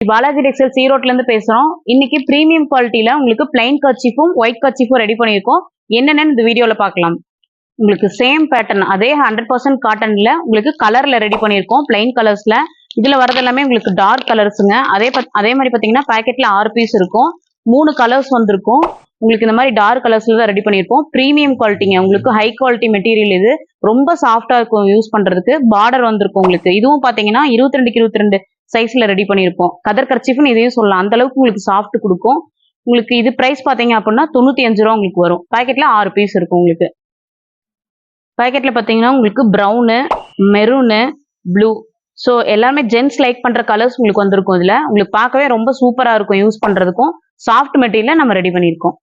Balaji textile சீரோட்லேருந்து பேசுகிறோம் இன்னைக்கு premium குவாலிட்டியில உங்களுக்கு பிளைன் கர்ச்சிஃபும் ஒயிட் கர்ச்சிஃபும் ரெடி பண்ணியிருக்கோம். என்னென்னு இந்த வீடியோவில் பார்க்கலாம். உங்களுக்கு சேம் பேட்டர்ன் அதே ஹண்ட்ரட் பர்சன்ட் காட்டனில் உங்களுக்கு கலரில் ரெடி பண்ணியிருக்கோம் பிளைன் கலர்ஸில் இதில் வரது எல்லாமே உங்களுக்கு டார்க் கலர்ஸுங்க அதே பத்- அதே மாதிரி பார்த்தீங்கன்னா பேக்கெட்டில் ஆறு பீஸ் இருக்கும். மூணு கலர்ஸ் வந்திருக்கும். உங்களுக்கு இந்த மாதிரி டார்க் கலர்ஸ்ல தான் ரெடி பண்ணியிருக்கோம். ப்ரீமியம் குவாலிட்டிங்க உங்களுக்கு ஹை குவாலிட்டி மெட்டீரியல் இது. ரொம்ப சாஃப்டா இருக்கும் யூஸ் பண்றதுக்கு. பார்டர் வந்திருக்கும் உங்களுக்கு. இதுவும் பாத்தீங்கன்னா இருபத்தி ரெண்டுக்கு இருபத்தி ரெண்டு சைஸ்ல ரெடி பண்ணியிருப்போம் கதர் கர்ச்சிஃப்னு இதையும் சொல்லலாம். அந்த அளவுக்கு உங்களுக்கு சாஃப்ட் கொடுக்கும். உங்களுக்கு இது பிரைஸ் பாத்தீங்க அப்படின்னா தொண்ணூத்தி அஞ்சு ரூபா உங்களுக்கு வரும். பாக்கெட்ல ஆறு பீஸ் இருக்கும் உங்களுக்கு. பாக்கெட்ல பாத்தீங்கன்னா உங்களுக்கு ப்ரௌனு மெரூனு ப்ளூ ஸோ எல்லாமே ஜென்ஸ் லைக் பண்ற கலர்ஸ் உங்களுக்கு வந்திருக்கும் இதுல. உங்களுக்கு பார்க்கவே ரொம்ப சூப்பரா இருக்கும் யூஸ் பண்றதுக்கும். சாஃப்ட் மெட்டீரியல நம்ம ரெடி பண்ணியிருக்கோம்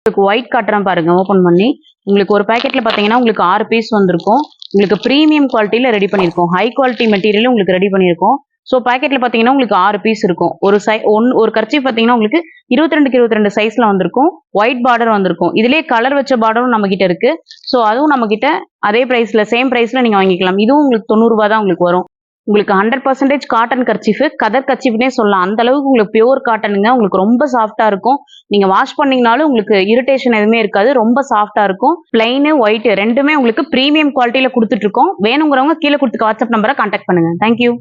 உங்களுக்கு ஒயிட் காட்டுறேன் பாருங்க ஓப்பன் பண்ணி. உங்களுக்கு ஒரு பாக்கெட்ல பாத்தீங்கன்னா உங்களுக்கு ஆறு பீஸ் வந்திருக்கும். உங்களுக்கு ப்ரீமியம் குவாலிட்டியில ரெடி பண்ணியிருக்கோம் ஹை குவாலிட்டி மெட்டீரியல் உங்களுக்கு ரெடி பண்ணியிருக்கோம் ஸோ பாக்கெட்ல பார்த்தீங்கன்னா உங்களுக்கு ஆறு பீஸ் இருக்கும். ஒரு சை ஒன் ஒரு கர்ச்சி பார்த்தீங்கன்னா உங்களுக்கு இருபத்தி ரெண்டுக்கு இருபத்தி ரெண்டு சைஸ்ல வந்திருக்கும். ஒயிட் பார்டர் வந்திருக்கும். இதுலேயே கலர் வச்ச பார்டரும் நம்ம கிட்ட இருக்கு. ஸோ அதுவும் நம்ம கிட்ட அதே பிரைஸ்ல சேம் பிரைஸ்ல நீங்க வாங்கிக்கலாம். இதுவும் உங்களுக்கு தொண்ணூறு தான் உங்களுக்கு வரும். உங்களுக்கு ஹண்ட்ரட் பர்சன்டேஜ் காட்டன் கர்ச்சிஃபு கதர் கர்ச்சிஃப்னே சொல்லலாம். அந்த அளவுக்கு உங்களுக்கு பியூர் காட்டனுங்க உங்களுக்கு ரொம்ப சாஃப்டா இருக்கும். நீங்க வாஷ் பண்ணீங்கனாலும் உங்களுக்கு இரிட்டேஷன் எதுவுமே இருக்காது. ரொம்ப சாஃப்டா இருக்கும். பிளைனு ஒயிட் ரெண்டுமே உங்களுக்கு ப்ரீமியம் குவாலிட்டியில கொடுத்துட்டு இருக்கோம். வேணுங்கிறவங்க கீழே கொடுத்துக்க வாட்ஸ்அப் நம்பரை கான்டாக்ட் பண்ணுங்க. Thank you